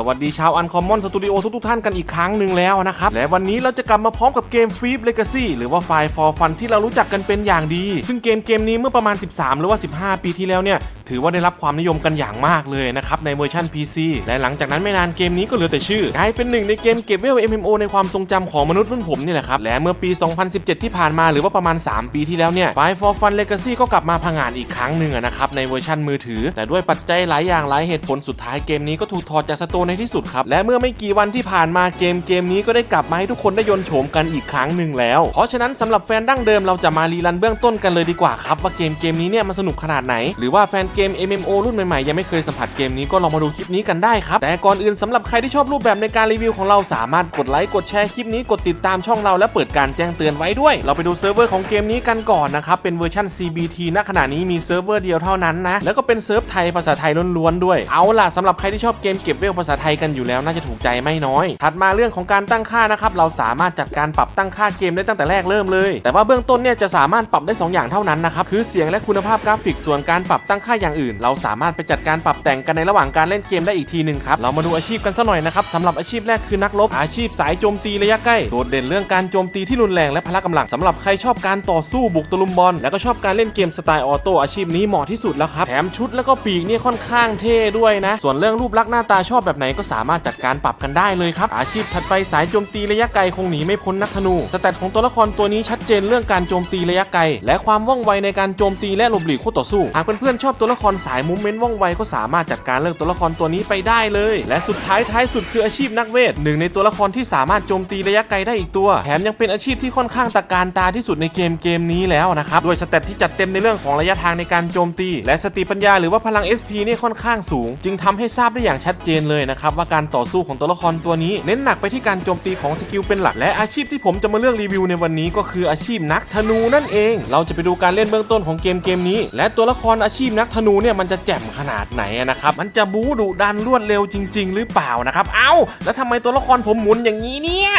สวัสดีชาวอันคอมมอนสตูดิโอทุกท่านกันอีกครั้งหนึ่งแล้วนะครับ และวันนี้เราจะกลับมาพร้อมกับเกมฟีบเลกาซีหรือว่าไฟฟอร์ฟันที่เรารู้จักกันเป็นอย่างดี ซึ่งเกมเกมนี้เมื่อประมาณ 13 หรือว่า 15 ปีที่แล้วเนี่ย ถือว่าได้รับความนิยมกันอย่างมากเลยนะครับในเวอร์ชัน PC และหลังจากนั้นไม่นานเกมนี้ก็เหลือแต่ชื่อกลายเป็นหนึ่งในเกมเก็บเวล MMO ในความทรงจำของมนุษย์รุ่นผมนี่แหละครับและเมื่อปี 2017 ที่ผ่านมาหรือว่าประมาณ 3 ปีที่แล้วเนี่ย Five for Fun Legacy ก็กลับมาผงาดอีกครั้งหนึ่งนะครับในเวอร์ชันมือถือ แต่ด้วยปัจจัยหลายอย่างหลายเหตุผลสุดท้ายเกมนี้ก็ถูกถอดจากสตร์ในที่สุดครับและเมื่อไม่กี่วันที่ผ่านมาเกมเกมนี้ก็ได้กลับมาให้ทุกคนได้ยนโฉมกันอีกครั้งหนึ่งแล้ว เพราะฉะนั้นสำหรับแฟนดั้งเดิมเราจะมารีรันเบื้องต้นกันเลยดีกว่าครับว่าเกมเกมนี้เนี่ยมันสนุกขนาดไหนหรือว่าแฟนเกกม MMO รุ่นใหม่ๆ ยังไม่เคยสัมผัสเกมนี้ก็ลองมาดูคลิปนี้กันได้ครับ แต่ก่อนอื่นสำหรับใครที่ชอบรูปแบบในการรีวิวของเราสามารถกดไลค์กดแชร์คลิปนี้กดติดตามช่องเราและเปิดการแจ้งเตือนไว้ด้วย เราไปดูเซิร์ฟเวอร์ของเกมนี้กันก่อนนะครับเป็นเวอร์ชัน CBT ณขณะนี้มีเซิร์ฟเวอร์เดียวเท่านั้นนะแล้วก็เป็นเซิร์ฟไทยภาษาไทยล้วนๆด้วย เอาล่ะสำหรับใครที่ชอบเกมเก็บเวลภาษาไทยกันอยู่แล้วน่าจะถูกใจไม่น้อย ถัดมาเรื่องของการตั้งค่านะครับเราสามารถจัดการปรับตั้งค่าเกมได้ตั้งแต่แรกเริ่มเลย แต่ว่าเบื้องต้นเนี่ยจะสามารถปรับได้ 2 อย่างเท่านั้นนะครับคือเสียงและคุณภาพกราฟิกส่วนการปรับตั้งค่าอย่างอื่น เราสามารถไปจัดการปรับแต่งกันในระหว่างการเล่นเกมได้อีกทีหนึ่งครับเรามาดูอาชีพกันสักหน่อยนะครับสำหรับอาชีพแรกคือนักรบอาชีพสายโจมตีระยะใกล้โดดเด่นเรื่องการโจมตีที่รุนแรงและพละกำลังสำหรับใครชอบการต่อสู้บุกตะลุมบอลแล้วก็ชอบการเล่นเกมสไตล์ออโต้อาชีพนี้เหมาะที่สุดแล้วครับแถมชุดแล้วก็ปีกนี่ค่อนข้างเท่ด้วยนะ ส่วนเรื่องรูปลักษณ์หน้าตาชอบแบบไหนก็สามารถจัดการปรับกันได้เลยครับ อาชีพถัดไปสายโจมตีระยะไกลคงหนีไม่พ้นนักธนู สแตทของตัวละครตัวนี้ชัดเจนเรื่องการโจมตีระยะไกลและความว่องไวในการโจมตีและหลบหลีกคู่ต่อสู้หากเพื่อนๆชอบตัวละครสายมูฟเมนต์ว่องไวก็สามารถจัดการเลือกตัวละครตัวนี้ไปได้เลย และสุดท้ายท้ายสุดคืออาชีพนักเวทหนึ่งในตัวละครที่สามารถโจมตีระยะไกลได้อีกตัว แถมยังเป็นอาชีพที่ค่อนข้างตะการตาที่สุดในเกมเกมนี้แล้วนะครับด้วยสเตตที่จัดเต็มในเรื่องของระยะทางในการโจมตี และสติปัญญาหรือว่าพลัง SP นี่ค่อนข้างสูง จึงทำให้ทราบได้อย่างชัดเจนเลยนะครับว่าการต่อสู้ของตัวละครตัวนี้ เน้นหนักไปที่การโจมตีของสกิลเป็นหลักและอาชีพที่ผมจะมาเลือกรีวิวในวันนี้ก็คืออาชีพนักธนูนั่นเอง เราจะไปดูการเล่นเบื้องต้นของเกมเกมนี้ และตัวละครอาชีพนักธนูเนี่ยมันจะแจ่มขนาดไหนนะครับมันจะบู๊ดุดันรวดเร็วจริง ๆ หรือเปล่านะครับ เอ้า แล้วทำไมตัวละครผมหมุนอย่างนี้เนี่ย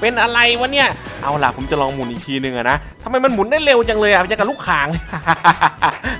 เป็นอะไรวะเนี่ย เอาล่ะผมจะลองหมุนอีกทีหนึ่งนะทำไมมันหมุนได้เร็วจังเลยอะยังกับลูกข่าง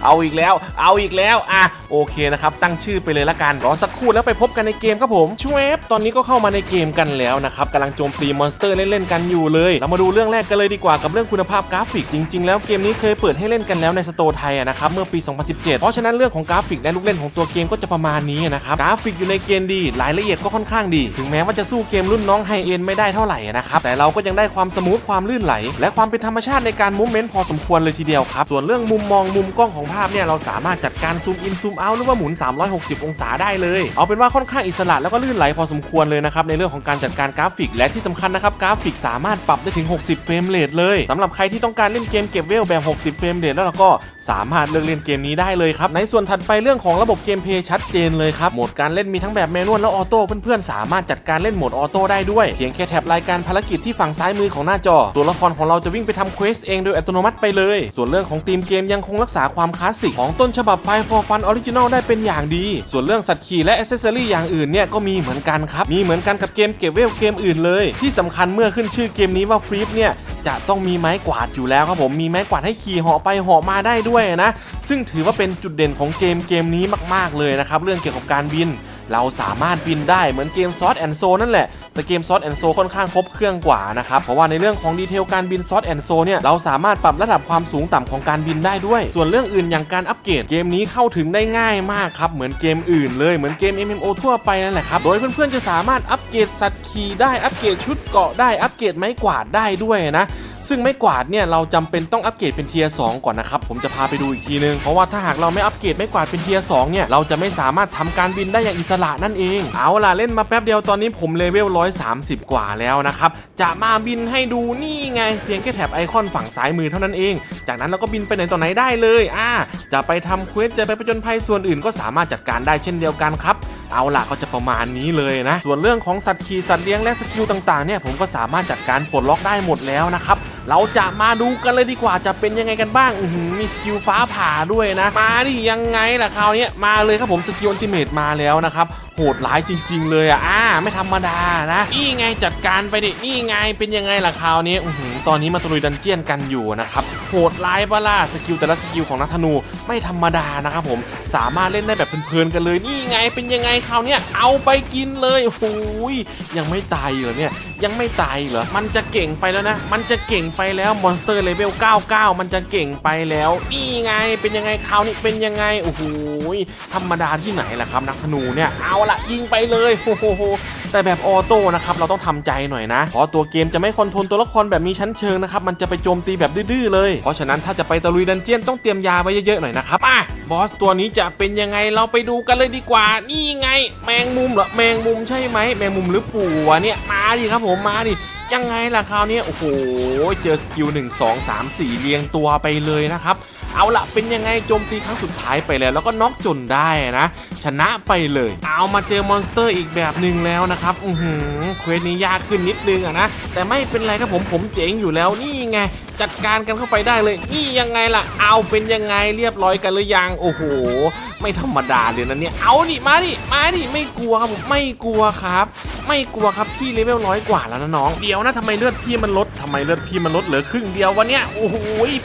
เอาอีกแล้ว เอาอีกแล้ว อะ โอเคนะครับ ตั้งชื่อไปเลยละกัน รอสักครู่แล้วไปพบกันในเกมครับผมชเวบตอนนี้ก็เข้ามาในเกมกันแล้วนะครับกำลังโจมตีมอนสเตอร์เล่นๆกันอยู่เลย เรามาดูเรื่องแรกกันเลยดีกว่ากับเรื่องคุณภาพกราฟิก จริง ๆ แล้วเกมนี้เคยเปิดให้เล่นกันแล้วในสโตร์ไทยอะนะครับ เมื่อปี2017 เพราะฉะนั้นเรื่องของกราฟิกและลูกเล่นของตัวเกมก็จะประมาณนี้นะครับ กราฟิกอยู่ในเกณฑ์ดีรายละเอียดก็ค่อนข้างดี ถึงแม้ว่าจะสู้เกมรุ่นน้องไฮเอ็นไม่ได้เท่าไหร่นะครับ แต่เราก็ยังได้ความสมูทความลื่นไหล และความเป็นธรรมชาติในการมูฟเมนต์พอสมควรเลยทีเดียวครับ ส่วนเรื่องมุมมองมุมกล้องของภาพเนี่ยเราสามารถจัดการซูมอินซูมเอาหรือว่าหมุน 360 องศาได้เลย เอาเป็นว่าค่อนข้างอิสระแล้วก็ลื่นไหลพอสมควรเลยนะครับในเรื่องของการจัดการกราฟิก และที่สำคัญนะครับกราฟิกสามารถปรับได้ถึง 60 เฟรมเรทเลยสำหรับใครที่ต้องการเล่นเกมเก็บเวลแบบ 60 เฟรมเรทแล้วเราก็สามารถเลือกเล่นเกมนี้ได้เลยครับในส่วนถัดไปเรื่องของระบบเกมเพย์ชัดเจนเลยครับโหมดการเล่นมีทั้งแบบแมนนวลและออโต้เพื่อนๆสามารถจัดการเล่นโหมดออโต้ได้ด้วยเพียงแค่แท็บรายการภารกิจที่ฝั่งซ้ายมือของหน้าจอ ตัวละครของเราจะวิ่งไปทำเควสเองโดยอัตโนมัติไปเลย ส่วนเรื่องของธีมเกมยังคงรักษาความคลาสสิกของต้นฉบับ Five for Fun Original ได้เป็นอย่างดี ส่วนเรื่องสัตว์ขี่และอ c เซอรี่อย่างอื่นเนี่ยก็มีเหมือนกันครับมีเหมือนกันกับเกมเก็บเวลเกมอื่นเลย ที่สำคัญเมื่อขึ้นชื่อเกมนี้ว่าฟรีฟเนี่ยจะต้องมีไม้กวาดอยู่แล้วครับผมมีไม้กวาดให้ขี่เหาะไปเหาะมาได้ด้วยนะซึ่งถือว่าเป็นจุดเด่นของเกมเกมนี้มากๆเลยนะครับเรื่องเกี่ยวกับการบิน เราสามารถบินได้เหมือนเกมซอสแอนโซนั่นแหละแต่เกมซอสแอนโซค่อนข้างครบเครื่องกว่านะครับเพราะว่าในเรื่องของดีเทลการบินซอสแอนโซเนี่ยเราสามารถปรับระดับความสูงต่ำของการบินได้ด้วย ส่วนเรื่องอื่นอย่างการอัปเกรดเกมนี้เข้าถึงได้ง่ายมากครับเหมือนเกมอื่นเลยเหมือนเกม MMO ทั่วไปนั่นแหละครับโดยเพื่อนๆจะสามารถอัปเกรดสัตว์ขี่ได้อัปเกรดชุดเกาะได้อัปเกรดไม้กวาดได้ด้วยนะ ซึ่งไม่กวาดเนี่ยเราจำเป็นต้องอัปเกรดเป็นเทียร์สก่อนนะครับผมจะพาไปดูอีกทีนึงเพราะว่าถ้าหากเราไม่อัปเกรดไม่กวาดเป็นเทียร์สเนี่ยเราจะไม่สามารถทำการบินได้อย่างอิสระนั่นเอง เอาล่ะเล่นมาแป๊บเดียวตอนนี้ผมเลเวล130 กว่าแล้วนะครับจะมาบินให้ดูนี่ไง เพียงแค่แถบไอคอนฝั่งซ้ายมือเท่านั้นเอง จากนั้นเราก็บินไปไหนต่อไหนได้เลยอ่าจะไปทำเควสจะไปประจนภัยส่วนอื่นก็สามารถจัดการได้เช่นเดียวกันครับเอาล่ะก็จะประมาณนี้เลยนะ ส่วนเรื่องของสัตว์ขี่สัตว์เลี้ยงและสกิลต่างๆเนี่ยผมก็สามารถจัดการปลดล็อกได้หมดแล้วนะครับ เราจะมาดูกันเลยดีกว่าจะเป็นยังไงกันบ้างมีสกิลฟ้าผ่าด้วยนะ มาดิยังไงล่ะคราวนี้มาเลยครับผมสกิลอัลติเมตมาแล้วนะครับโหดร้ายจริง ๆ เลยอะอ่าไม่ธรรมดานะนี่ไงจัดการไปดินี่ไงเป็นยังไงล่ะคราวนี้อืตอนนี้มาตะลุยดันเจียนกันอยู่นะครับโหดร้ายบ้าล่าสกิลแต่ละสกิลของนักธนูไม่ธรรมดานะครับผมสามารถเล่นได้แบบเพลินๆกันเลยนี่ไงเป็นยังไงคราวนี้เอาไปกินเลยโอ้ยยังไม่ตายเหรอเนี่ย ยังไม่ตายเหรอ มันจะเก่งไปแล้วนะ มันจะเก่งไปแล้วมอนสเตอร์เลเวล 99 มันจะเก่งไปแล้ว นี่ไง เป็นยังไงคราวนี้เป็นยังไง โอ้โห ธรรมดาที่ไหนล่ะครับนักธนูเนี่ย เอาละยิงไปเลย โอ้โห แต่แบบออโต้นะครับเราต้องทำใจหน่อยนะเพราะตัวเกมจะไม่คอนโทรลตัวละครแบบมีชั้นเชิงนะครับมันจะไปโจมตีแบบดื้อๆเลย เพราะฉะนั้นถ้าจะไปตะลุยดันเจียนต้องเตรียมยาไว้เยอะๆหน่อยนะครับอะบอสตัวนี้จะเป็นยังไงเราไปดูกันเลยดีกว่า นี่ไง แมงมุมเหรอแมงมุมใช่ไหมแมงมุมหรือปู่วะเนี่ยมาดิครับผมมาดิยังไงล่ะคราวนี้โอ้โห เจอสกิล 1 2 3 4 เรียงตัวไปเลยนะครับ เอาละเป็นยังไงโจมตีครั้งสุดท้ายไปแล้ว แล้วก็น็อกจนได้นะ ชนะไปเลย เอามาเจอมอนสเตอร์อีกแบบหนึ่งแล้วนะครับอือหือเควสนี้ยากขึ้นนิดนึงอะนะแต่ไม่เป็นไรครับผมผมเจ๋งอยู่แล้วนี่ไงจัดการกันเข้าไปได้เลย นี่ยังไงล่ะ เอาเป็นยังไงเรียบร้อยกันหรือยัง โอ้โห ไม่ธรรมดาเลยนะเนี่ย เอาดิมาดิ มาดิ ไม่กลัวครับผม ไม่กลัวครับ ไม่กลัวครับพี่เลเวลร้อยกว่าแล้วนะน้อง เดี๋ยวนะทำไมเลือดพี่มันลดำไมเลือดพี่มันลดเหลือครึ่งเดียววะเนี่ยโอ้โห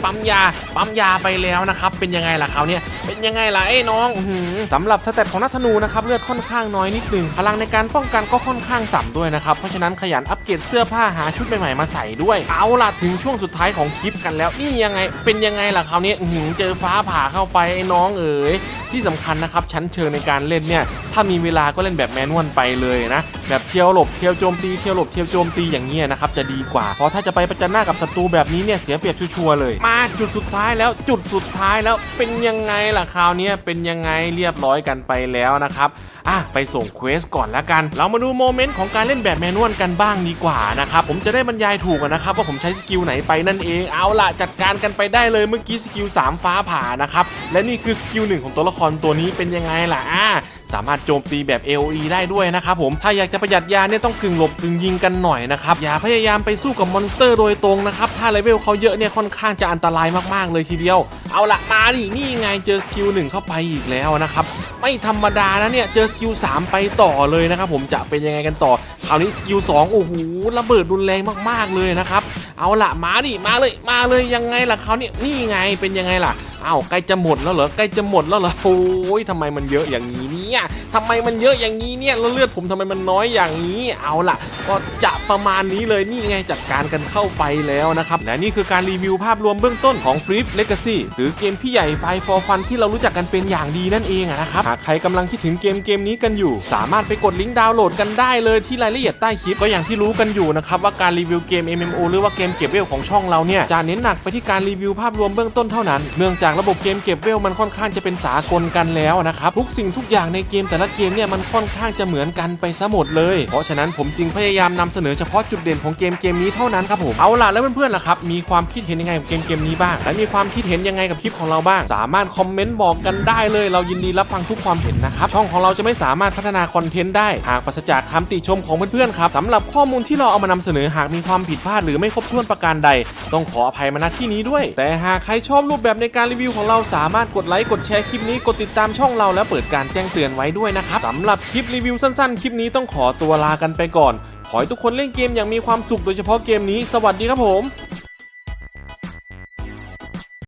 ปั๊มยาปั๊มยาไปแล้วนะครับเป็นยังไงล่ะเขาวเนี่ยเป็นยังไงล่ะไอ้น้องอื้อหือสำหรับสเตตของนักธนูนะครับเลือดค่อนข้างน้อยนิดนึงพลังในการป้องกันก็ค่อนข้างต่ำด้วยนะครับเพราะฉะนั้นขยันอัปเกรดเสื้อผ้าหาชุดใหม่ๆมาใส่ด้วย เอาล่ะถึงช่วงสุดท้ายของคลิปกันแล้ว นี่ยังไงเป็นยังไงล่ะคราวนี้เจอฟ้าผ่าเข้าไปไอ้น้องเอ๋ยที่สำคัญนะครับชั้นเชิงในการเล่นเนี่ยถ้ามีเวลาก็เล่นแบบแมนนวลไปเลยนะแบบเที่ยวหลบเที่ยวโจมตีเที่ยวหลบเที่ยวโจมตีอย่างเงี้ยนะครับจะดีกว่าเพราะถ้าจะไปประจันหน้ากับศัตรูแบบนี้เนี่ยเสียเปรียบชัวร์เลย มาจุดสุดท้ายแล้วจุดสุดท้ายแล้วเป็นยังไงล่ะคราวนี้เป็นยังไงเรียบร้อยกันไปแล้วนะครับอะไปส่งเควสก่อนแล้วกัน เรามาดูโมเมนต์ของการเล่นแบบแมนนวลกันบ้างดีกว่านะครับผมจะได้บรรยายถูกนะครับว่าผมใช้สกิลไหนไปนั่นเองเอาล่ะจัดการกันไปได้เลยเมื่อกี้สกิล3ฟ้าผ่านะครับและนี่คือสกิลหนึ่งของตัวละครตัวนี้เป็นยังไงล่ะอ่า สามารถโจมตีแบบ AOE ได้ด้วยนะครับผมถ้าอยากจะประหยัดยาเนี่ยต้องกึ่งหลบกึ่งยิงกันหน่อยนะครับอย่าพยายามไปสู้กับมอนสเตอร์โดยตรงนะครับถ้าเลเวลเขาเยอะเนี่ยค่อนข้างจะอันตรายมากๆเลยทีเดียว เอาละมาดินี่ไงเจอสกิลหนึ่งเข้าไปอีกแล้วนะครับไม่ธรรมดานะเนี่ยเจอสกิล3ไปต่อเลยนะครับผมจะเป็นยังไงกันต่อคราวนี้สกิล2โอ้โหระเบิดรุนแรงมากๆเลยนะครับเอาละมาดิมาเลยมาเลยยังไงล่ะคราวนี้นี่ไงเป็นยังไงล่ะอ้าวใกล้จะหมดแล้วเหรอใกล้จะหมดแล้วเหรอโอ้ยทำไมมันเยอะอย่างนี้เี่ยทำไมมันเยอะอย่างนี้เนี่ยแล้วเลือดผมทำไมมันน้อยอย่างนี้เอาล่ะ ก็จะประมาณนี้เลยนี่ไงจัดการกันเข้าไปแล้วนะครับและนี่คือการรีวิวภาพรวมเบื้องต้นของ Flip Legacy หรือเกมพี่ใหญ่ไฟ for Fun ที่เรารู้จักกันเป็นอย่างดีนั่นเองนะครับหากใครกำลังคิดถึงเกมเกมนี้กันอยู่ สามารถไปกดลิงก์ดาวน์โหลดกันได้เลยที่รายละเอียดใต้คลิปก็อย่างที่รู้กันอยู่นะครับว่าการรีวิวเกม MMO หรือว่าเกมเก็บเวลของช่องเราเนี่ยจะเน้นหนักไปที่การรีวิวภาพรวมเบื้องต้นเท่านั้น เนื่องจากระบบเกมเก็บเวลมันค่อนข้างจะเป็นสากลกันแล้วนะครับทุกสิ่งทุกอย่างในเกมแต่ละเกมเนี่ยมันค่อนข้างจะเหมือนกันไปซะหมดเลย เพราะฉะนั้นผมจึงพยายามนำเสนอเฉพาะจุดเด่นของเกมเกมนี้เท่านั้นครับผมเอาล่ะแล้วเพื่อนๆล่ะครับมีความคิดเห็นยังไงกับเกมเกมนี้บ้าง และมีความคิดเห็นยังไงกับคลิปของเราบ้าง สามารถคอมเมนต์บอกกันได้เลย เรายินดีรับฟังทุกความเห็นนะครับช่องของเราจะไม่สามารถพัฒนาคอนเทนต์ได้หากปราศจากคำติชมของเพื่อนๆครับสำหรับข้อมูลที่เราเอามานำเสนอหากมีความผิดพลาดหรือไม่ครบถ้วนประการใด ต้องขออภัยมาณที่นี้ด้วย แต่หากใครชอบรูปแบบในการรีวิวของเราสามารถกดไลค์กดแชร์คลิปนี้กดติดตามช่องเราและเปิดการแจ้งเตือนไว้ด้วยนะครับสำหรับคลิปรีวิวสั้นๆ คลิปนี้ต้องขอตัวลากันไปก่อน ขอให้ทุกคนเล่นเกมอย่างมีความสุขโดยเฉพาะเกมนี้ สวัสดีครับผม